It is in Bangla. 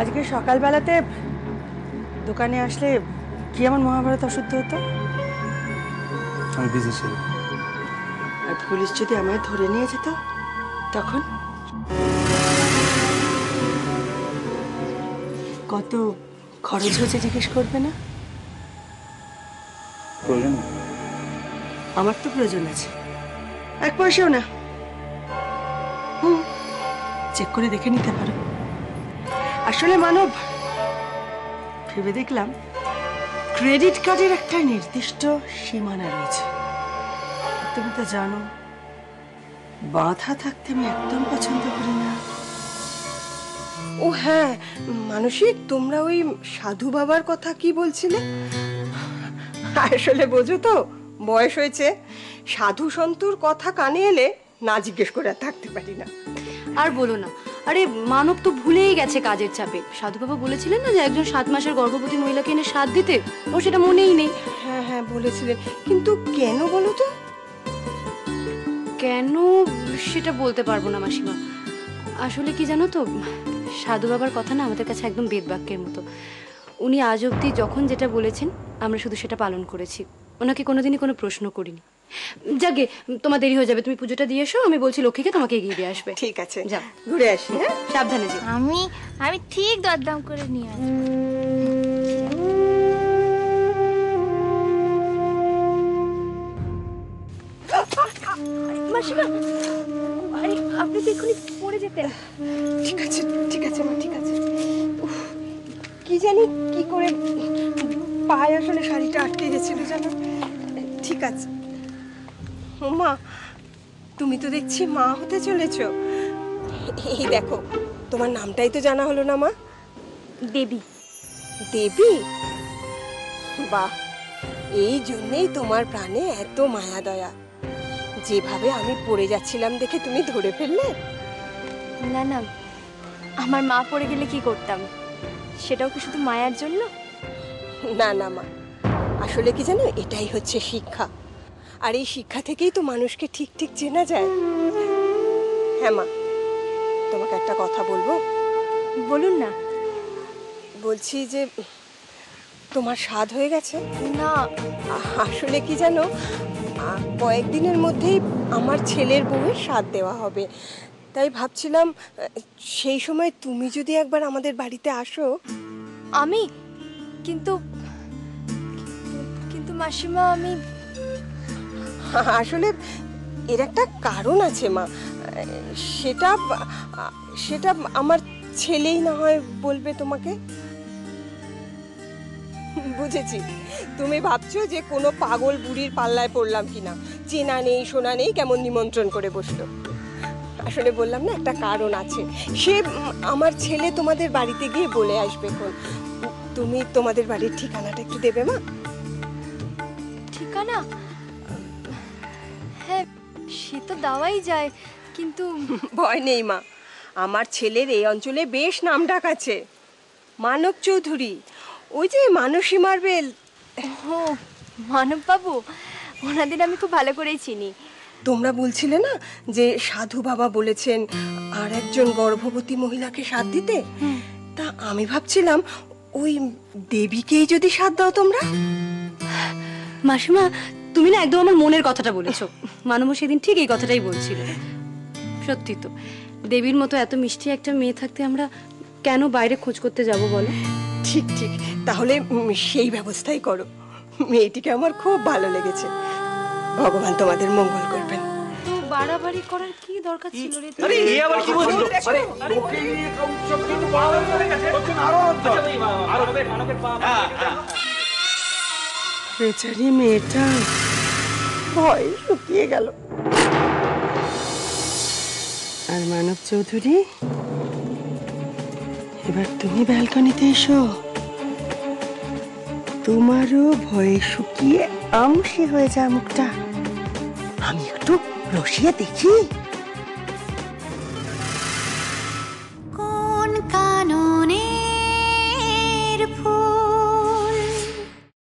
আজকে সকালবেলাতে দোকানে আসলে কি এমন মহাভারত অশুদ্ধ হতো? আমি বিজি ছিল আর পুলিশ যদি আমায় ধরে নিয়ে যেত তখন? কত খরচ হয়েছে জিজ্ঞেস করবে না? প্রয়োজন? আমার তো প্রয়োজন আছে। এক পয়সাও না। হুম চেক করে দেখে নিতে পারো। আসলে মানব, ভেবে দেখলাম ক্রেডিট কার্ডের একটা নির্দিষ্ট সীমানা রয়েছে। তুমি তো জানো, বাধা থাকতে আমি একদম পছন্দ করি না। ও হ্যাঁ মানসিক, তোমরা ওই সাধু বাবার কথা কি বলছিলে? আসলে বোঝো তো, বয়স হয়েছে। সাধু সন্তুর কথা কানে এলে না জিজ্ঞেস করে থাকতে পারি না। আর বলো না আরে মানব তো ভুলেই গেছে কাজের চাপে। সাধু বাবা বলেছিলেন না যে একজন সাত মাসের গর্ভবতী মহিলাকে এনে সাথ দিতে? ও সেটা মনেই নেই। হ্যাঁ হ্যাঁ বলেছিলেন। কিন্তু কেন বলো তো? কেন? সেটা বলতে পারব না মাসিমা। আসলে কি জানো তো সাধু বাবার কথা না আমাদের কাছে একদম বেদবাক্যের মতো। উনি আজ অবধি যখন যেটা বলেছেন আমরা শুধু সেটা পালন করেছি। ওনাকে কোনোদিনই কোনো প্রশ্ন করিনি। যাকে তোমার দেরি হয়ে যাবে তুমি পুজোটা দিয়ে এসো আমি বলছি লক্ষ্মীকে তোমাকে এগিয়ে দিয়ে আসবে। ঠিক আছে যাও। ঘুরে আসি হ্যাঁ? সাবধানে যেও। আমি আমি ঠিক দরদাম করে নিয়ে আসব। মাসিমা আরে আপনি তো এক্ষুনি পড়ে যেতেন। ঠিক আছে ঠিক আছে মা ঠিক আছে। কি জানি কি করে পায়ে আসলে শাড়িটা আটকে গেছিল জানো ঠিক আছে। মা তুমি তো দেখছি মা হতে চলেছ। এই দেখো তোমার নামটাই তো জানা হলো না মা। দেবী। দেবী? বাহ এই জন্যেই তোমার প্রাণে এত মায়া দয়া। যেভাবে আমি পড়ে যাচ্ছিলাম দেখে তুমি ধরে ফেললে? না না আমার মা পড়ে গেলে কি করতাম? সেটাও কি শুধু মায়ার জন্য? না না মা আসলে কি জানো এটাই হচ্ছে শিক্ষা। আর এই শিক্ষা থেকেই তো মানুষকে ঠিক ঠিক চেনা যায়। হ্যাঁ মা তোমাকে একটা কথা বলব? বলুন না। বলছি যে তোমার স্বাদ হয়ে গেছে? না আসলে কি জানো কয়েকদিনের মধ্যেই আমার ছেলের বউয়ের স্বাদ দেওয়া হবে। তাই ভাবছিলাম সেই সময় তুমি যদি একবার আমাদের বাড়িতে আসো। আমি? কিন্তু কিন্তু মাসিমা আমি আসলে এর একটা কারণ আছে, মা। সেটা সেটা আমার ছেলেই না হয় বলবে তোমাকে? বুঝেছি। তুমি ভাবছ যে কোনো পাগল বুড়ির পাল্লায় পড়লাম কিনা? চেনা নেই, শোনা নেই, কেমন নিমন্ত্রণ করে বসল। আসলে বললাম না, একটা কারণ আছে। সে আমার ছেলে তোমাদের বাড়িতে গিয়ে বলে আসবে কোন তুমি তোমাদের বাড়ির ঠিকানাটা একটু দেবে, মা? ঠিকানা? হ্যাঁ সে তো দেওয়াই যায় কিন্তু ভয় নেই মা। আমার ছেলের এই অঞ্চলে বেশ নাম ডাক আছে মানব চৌধুরী ওই যে মানসী মার্বেল। ও মানব বাবু ওনাদের আমি খুব ভালো করেই চিনি। তোমরা বলছিলে না যে সাধু বাবা বলেছেন আর একজন গর্ভবতী মহিলাকে সাথ দিতে? তা আমি ভাবছিলাম ওই দেবীকেই যদি সাথ দাও তোমরা। মাসিমা তুমি না একদম আমার মনের কথাটা বলেছ মানব সেদিন ঠিক এই কথাটাই বলছিল সত্যি তো দেবীর মতো এত মিষ্টি একটা মেয়ে থাকতে আমরা কেন বাইরে খোঁজ করতে যাব বলো ঠিক ঠিক তাহলে সেই ব্যবস্থাই করো মেয়েটিকে আমার খুব ভালো লেগেছে ভগবান তোমাদের মঙ্গল করবেন বাড়াবাড়ি করার কি দরকার ছিল রে আরে এ আবার কি বলছিল আরে বেচারি মেয়েটা ভয় শুকিয়ে গেল। আর মানব চৌধুরী, এবার তুমি ব্যালকনিতে এসো। তোমারও ভয়ে শুকিয়ে আমসি হয়ে যায় মুখটা। আমি একটু রসিয়ে দেখি।